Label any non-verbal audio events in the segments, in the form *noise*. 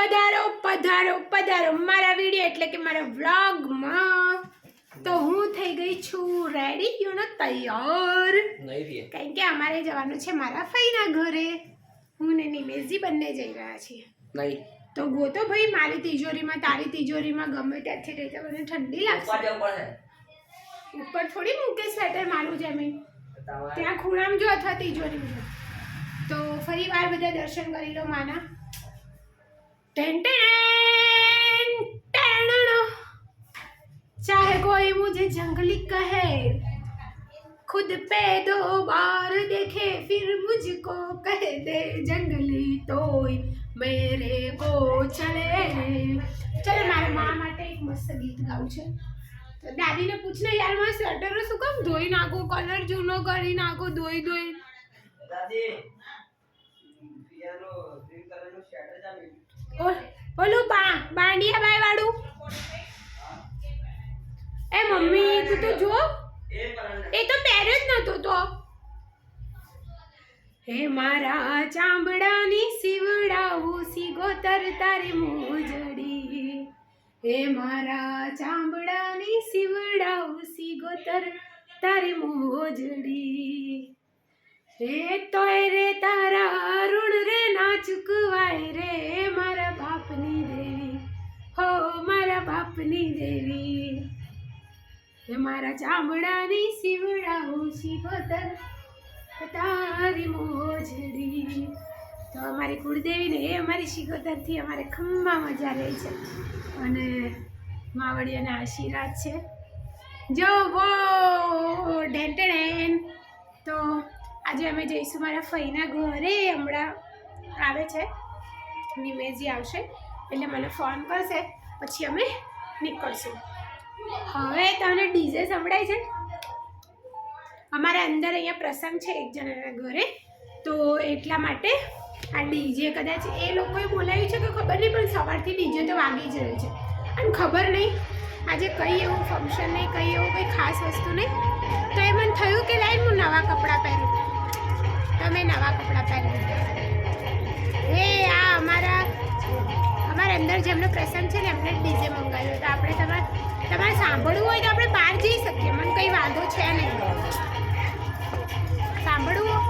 પધારો પધારો પધારો. મારા વીડિયો એટલે કે મારા વ્લોગમાં. તો હું થઈ ગઈ છું રેડી યુ નો તૈયાર કારણ કે અમારે જવાનું છે મારા ફઈના ઘરે. હું ને નિમેશજી બંને જઈ રહ્યા છીએ. તો ગોતો ભાઈ મારી તિજોરીમાં તારી તિજોરીમાં ગમે ત્યાંથી રહી તો મને ઠંડી ઉપર લાગશે ઉપર થોડી મૂકે સ્વેટર મારું જેમ ત્યાં ખૂણામાં જો અથવા તિજોરીમાં જો. તો ફરી વાર બધા દર્શન કરી લો માના. चाहे कोई मुझे जंगली कहे खुद पे दो बार देखे फिर मुझको कह दे जंगली तो मेरे को चले ચલો મારા મા માટે એક મસ્ત ગીત ગાવું છે. તો દાદીને પૂછને યાર મારા સ્વેટરો શું કામ ધોઈ નાખો કલર જૂનો કરી નાખો ધોઈ ધોઈ. દાદી ઓલું બા, બાંડિયા બાય વાળું એ મમ્મી, તું તો જો. એ તો પહેર્યો જ નતો તો. હે મારા ચામડાની સીવડાવું સીગોતર તારી મોજડી. હે મારા ચામડાની સીવડાવું સીગોતર તારી મોજડી. હે તોય રે તારા અરુણ રે ના ચૂકવાય રે. બાપની દેવી. હે મારા ચામડાની સીવડાવું શિવતર, તારી મોજડી. તો અમારી કુળદેવીને એ અમારી શિકોતરથી અમારે ખંભા મજા રહે છે. અને માવડીઓના આશીર્વાદ છે. જો બો ઢેન તો આજે અમે જઈશું મારા ફઈના ઘરે, હમણાં આવે છે. નિમેશજી આવશે. એટલે મને ફોન કરશે. પછી અમે નીકળશું. હવે તમને ડીજે સંભળાય છે? અમારા અંદર અહીંયા પ્રસંગ છે એક જણાના ઘરે, તો એટલા માટે આ ડીજે કદાચ એ લોકોએ બોલાવ્યું છે કે ખબર નહીં, પણ સવારથી ડીજે તો વાગી જ રહ્યું છે. અને ખબર નહીં, આજે કઈ એવું ફંક્શન નહીં, કઈ એવું કંઈ ખાસ વસ્તુ નહીં. તો એ મને થયું કે લાઈ હું નવા કપડાં પહેરું? તમે નવા કપડાં પહેર્યું અંદર જેમનો પ્રસંગ છે ને, એમને ડીજે મંગાવ્યો. તો આપણે તમારે તમારે સાંભળવું હોય તો આપણે બહાર જઈ શકીએ. મને કંઈ વાંધો છે નહીં. સાંભળવું?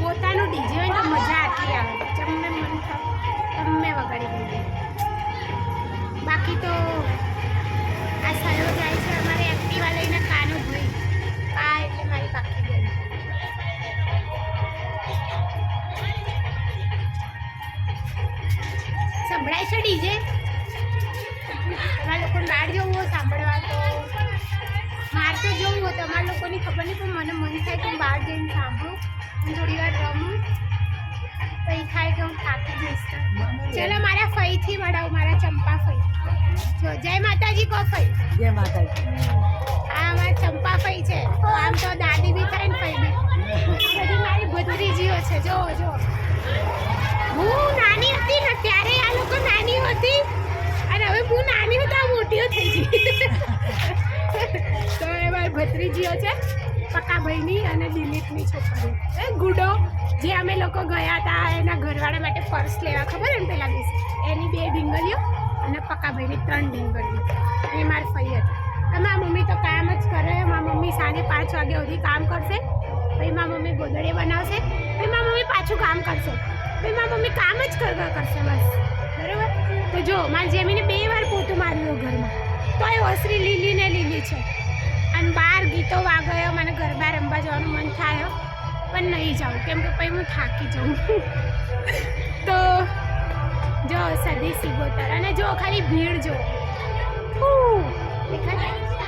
પોતાનું ડીજે હોય તો મજા આટલી આવે. તમને મન થાય તમે વગાડી દીધી બાકી તો આ સયો જાય છે અમારે. એક્ટિવા લઈને કાનો ભાઈ. આ એટલે મારી પાકી બેન. સંભળાય છે ડીજે? તમારા લોકોને બહાર જવું હોય સાંભળવા તો. માર તો જવું હોય, તમારા લોકોની ખબર નહીં, પણ મને મન થાય કે હું બહાર જઈને સાંભળું. હું થોડી વાર રમું. કંઈ થાય કે હું થાકી જઈશ ચલો મારા ફઈથી મળાવું મારા ચંપા ફઈ. જો જય માતાજી કો ફઈ. જય માતાજી. આ મારા ચંપા ફઈ છે. આમ તો દાદી બી થાય ને ફઈ બી. બધી મારી ભત્રીજીઓ છે. જો જો હું નાની હતી ને ત્યારે આ લોકો નાની હતી. અને હવે હું નાની હતા મોટીઓ થઈ ગઈ. *laughs* તો એ મારી ભત્રીજીઓ છે. પક્કાભાઈની અને દિલીપની છોકરી. એ ગુડો, જે અમે લોકો ગયા હતા એના ઘરવાળા માટે પર્સ લેવા, ખબર એમ પેલા દિવસે? એની બે ડીંગલીઓ અને પક્કાભાઈની ત્રણ ડીંગલીઓ. એ મારી ફઈ હતી. મારા મમ્મી તો કામ જ કરે મારા મમ્મી સાંજે પાંચ વાગ્યા સુધી કામ કરશે. પછી મારા મમ્મી ગોદડે બનાવશે. પછી મારા મમ્મી પાછું કામ કરશે. પછી મારા મમ્મી કામ જ કરવા કરશે બસ. બરાબર? તો જો, મારી જેમીને બે વાર પોતું માર્યું ઘરમાં. તો એ ઓસરી લીલી ને લીલી છે. ગીતો વાગયો, મને ગરબા રમવા જવાનું મન થાય, પણ નહીં જાઉં. કેમ કે પછી હું થાકી જાઉં. *laughs* તો જો સદી સિગોતર અને જો ખાલી ભીડ જો.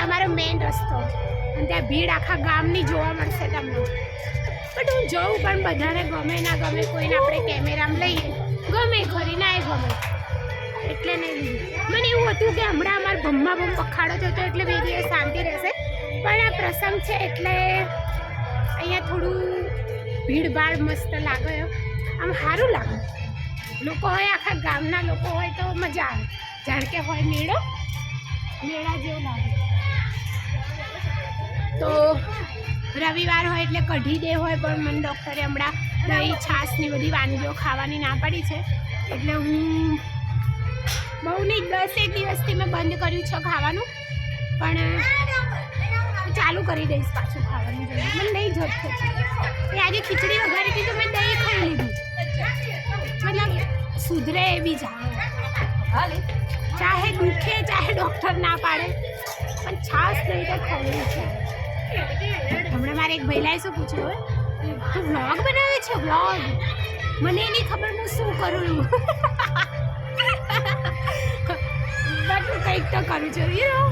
અમારો મેઇન રસ્તો. અને ત્યાં ભીડ આખા ગામની જોવા મળશે તમને. બટ હું જોઉં પણ બધાને ગમે ના ગમે કોઈને આપણે કેમેરામાં લઈએ. ગમે ખરી, ના એ ગમે. એટલે નહીં. મને એવું હતું કે હમણાં અમારે ભમમાં ભમ પખાડો થયો હતો એટલે બે દિવસ શાંતિ રહેશે. પણ આ પ્રસંગ છે એટલે અહીંયા થોડું ભીડભાડ મસ્ત લાગે. આમ સારું લાગે. લોકો હોય, આખા ગામના લોકો હોય તો મજા આવે. જાણ કે હોય મેળો, મેળા જેવું લાગે. તો રવિવાર હોય એટલે કઢી દે હોય, પણ મને ડૉક્ટરે હમણાં દહીં છાશની બધી વાનગીઓ ખાવાની ના પાડી છે. એટલે હું બહુ નહીં, દસેક દિવસથી મેં બંધ કર્યું છે ખાવાનું. પણ ચાલુ કરી દઈશ પાછું ખાવાનું જોઈએ મને નહીં જોતો. એ આજે ખીચડી વઘારી હતી તો મેં દહીં ખાઈ લીધું. મતલબ સુધરે એવી જાણે ચાહે દુખે, ચાહે ડૉક્ટર ના પાડે, પણ છાશ નહીં તો ખવડી છે. હમણાં મારે એક ભૈલાએ શું પૂછ્યું તું વ્લોગ બનાવે છે વ્લોગ મને એની ખબર હું શું કરું? *laughs* છું હું કંઈક તો કરું છું યુ નો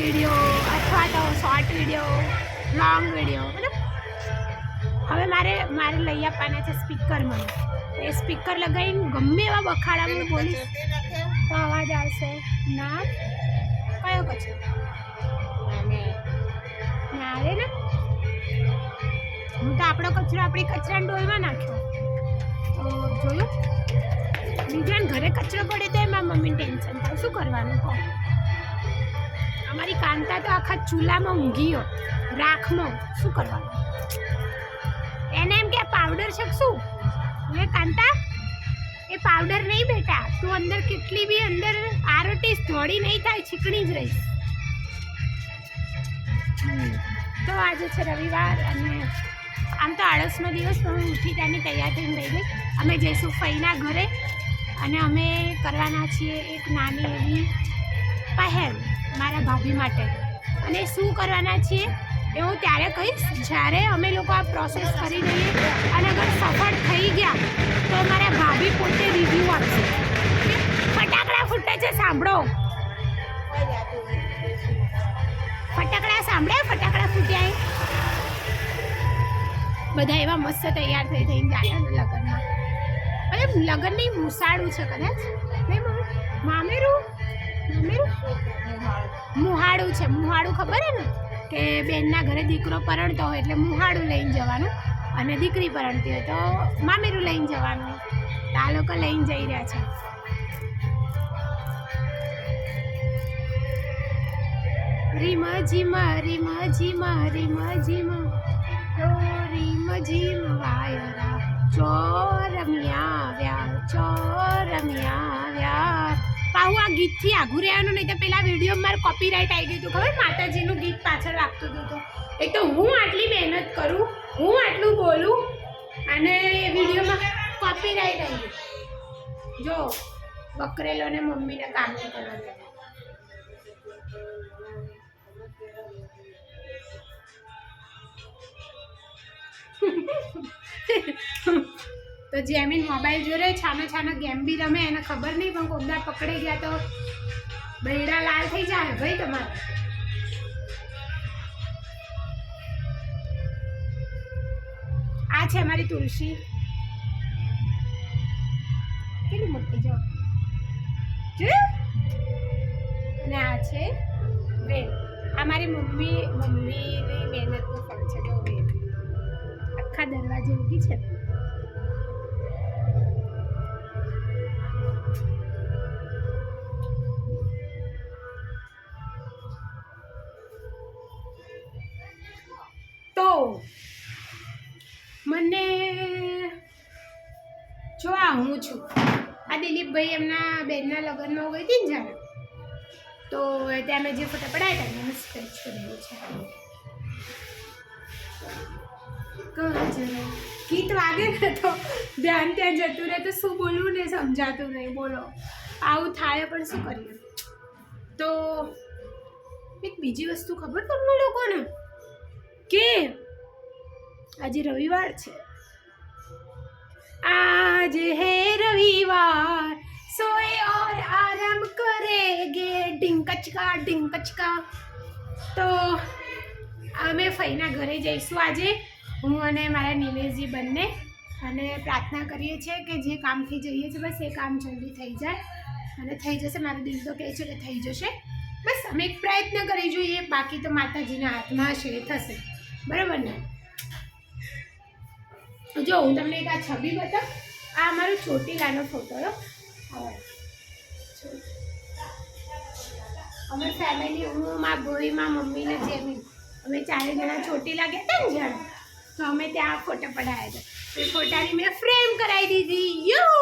વીડિયો અથવા તો શોર્ટ વીડિયો લોંગ વીડિયો મતલબ હવે મારે મારે લઈ આપવાના છે સ્પીકરમાં એ સ્પીકર લગાવીને ગમે એવા બખાડા હું બોલીશ તો અવાજ આવશે. ના કયો કચરો ના આવે ને? હું તો આપણો કચરો આપણી કચરા ડોલમાં નાખ્યો. તો જોયું? બીજાને ઘરે કચરો પડે તો એમાં મમ્મીને ટેન્શન થાય. શું કરવાનું કહો? અમારી કાંતા તો આખા ચૂલામાં ઊંઘી હોય રાખમાં. શું કરવાનું? એને એમ કે પાવડર છે શું એ કાંતા, એ પાવડર નહીં બેટા. તું અંદર કેટલી બી અંદર આરોટીસ ધોળી નહીં થાય ચીકણી જ રહીશ. તો આજે છે રવિવાર અને આમ તો આળસનો દિવસ, પણ હું ઉઠી ત્યાંની તૈયાર થઈને રહી ગઈ. અમે જઈશું ફઈના ઘરે અને અમે કરવાના છીએ એક નાની એવી પહેલ. મારા ભાભી માટે. અને શું કરવાના છીએ એ હું ત્યારે કહીશ. જ્યારે અમે લોકો આ પ્રોસેસ કરી દઈએ અને અગર સફળ થઈ ગયા, તો મારા ભાભી પોતે રિવ્યૂ આપશે. ફટાકડા ફૂટે છે, સાંભળો. ફટાકડા સાંભળ્યા? ફટાકડા ફૂટ્યા બધા એવા મસ્ત તૈયાર થઈ થઈને જાય લગ્નમાં. મતલબ લગ્નની મુસાડું છે કદાચ. નહીં મામેરું મુહાડું છે. મુહાડું ખબર હે ને? કે બેનના ઘરે દીકરો પરણતો હોય એટલે મુહાડું લઈને જવાનું અને દીકરી પરણતી હોય તો મામેરું લઈને જવાનું. તો આ લોકો લઈને જઈ રહ્યા છે. રીમ જીમ રીમ જીમ રીમ ઓ રીમ જીમ વાયરા ચોરમિયા આવ્યા ચોરમિયા આવ્યા. પાહુ આ ગીતથી આઘું રહેવાનું નહીં તો પેલા વીડિયો મારે કોપીરાઇટ આવી ગયું હતું, ખબર? માતાજીનું ગીત પાછળ વાગતું હતું તો. એક તો હું આટલી મહેનત કરું, હું આટલું બોલું, અને વિડીયોમાં કોપીરાઇટ આવી ગયું. જો, બકરેલો ને મમ્મીને કામ નહીં કરવા દેતા તો જેમીન મોબાઈલ રહ્યો, છાનો છાનો ગેમ બી રમે, એને ખબર નહીં, પણ કોકદા પકડી ગયા તો બૈડા લાલ થઈ જાય ભાઈ તમારે. આ છે અમારી તુલસી. કેટલી મોટી જો? અને આ છે બેન આ મારી મમ્મી, મમ્મીની મહેનતનું ફળ છે જો બેન આખા દરવાજે ઊભી છે. જો આ હું છું. આ દિલીપભાઈ એમના બેનના લગ્નમાં ગઈ હતી ને જ્યારે? તો ત્યાં મેં જે ફોટા પડાવ્યા હતા એને સ્ક્રેચ કરેલું છે. ગીત વાગે ને તો ધ્યાન ત્યાં જતું રહે, તો શું બોલવું ને સમજાતું નહીં બોલો. આવું થાય પણ શું કરીએ? તો એક બીજી વસ્તુ ખબર તમને લોકોને? કે આજે રવિવાર છે. आज है रविवार सोए और आराम करेंगे ડિંકચકા ડિંકચકા તો અમે ફઈના ઘરે જઈશું આજે હું અને મારા નિલેશજી બંને અને પ્રાર્થના કરીએ છીએ કે જે કામથી જઈએ છીએ બસ એ કામ જલ્દી થઈ જાય અને થઈ જશે મારું દિલ તો કહે છે કે થઈ જશે બસ અમે એક પ્રયત્ન કરી જોઈએ બાકી તો માતાજીના હાથમાં હશે એ થશે બરાબર ને જો, હું તમને એક આ છબી બતાવ. આ અમારો ચોટીલાનો ફોટો અમે ફેમિલી હું, મારા ભાઈ મા મમ્મી ને જેમી અમે ચારે જણા ચોટીલા ગયા હતા ને જણ. તો અમે ત્યાં ફોટા પડાયા હતા. તો એ ફોટાની મેં ફ્રેમ કરાવી દીધી. યો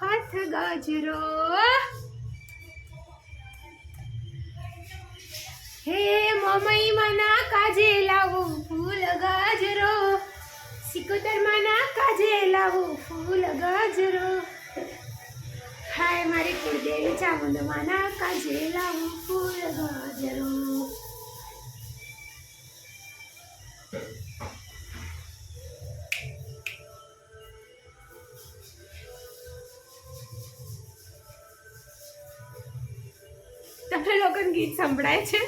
હાથ ગજરો હે મમઈ મના કાજે લાવો ફૂલ ગાજરો. સિકોતર મના કાજે લાવો ફૂલ ગાજરો. હાય મારી કુળદેવી ચામુંડ મના કાજે લાવો ફૂલ ગાજરો. તમને લોકોને ગીત સંભળાય છે.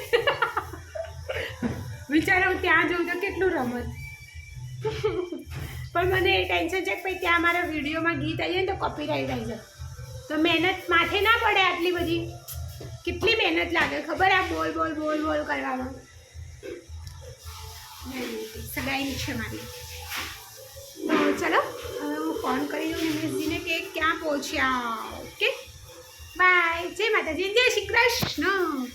વિચારો હું ત્યાં જોઉં તો કેટલું રમત. પણ મને એ ટેન્શન છે કે ભાઈ ત્યાં મારા વિડીયોમાં ગીત આવી જાય ને તો કોપીરાઇટ આવી જાય. તો મહેનત માથે ના પડે આટલી બધી. કેટલી મહેનત લાગે ખબર આ બોલ બોલ બોલ બોલ કરવામાં. સગાઈ છે મારી. તો ચલો, હવે હું ફોન કરી દઉં નિમેશજીને કે ક્યાં પહોંચ્યા. ઓકે બાય જય માતાજી. જય શ્રી કૃષ્ણ.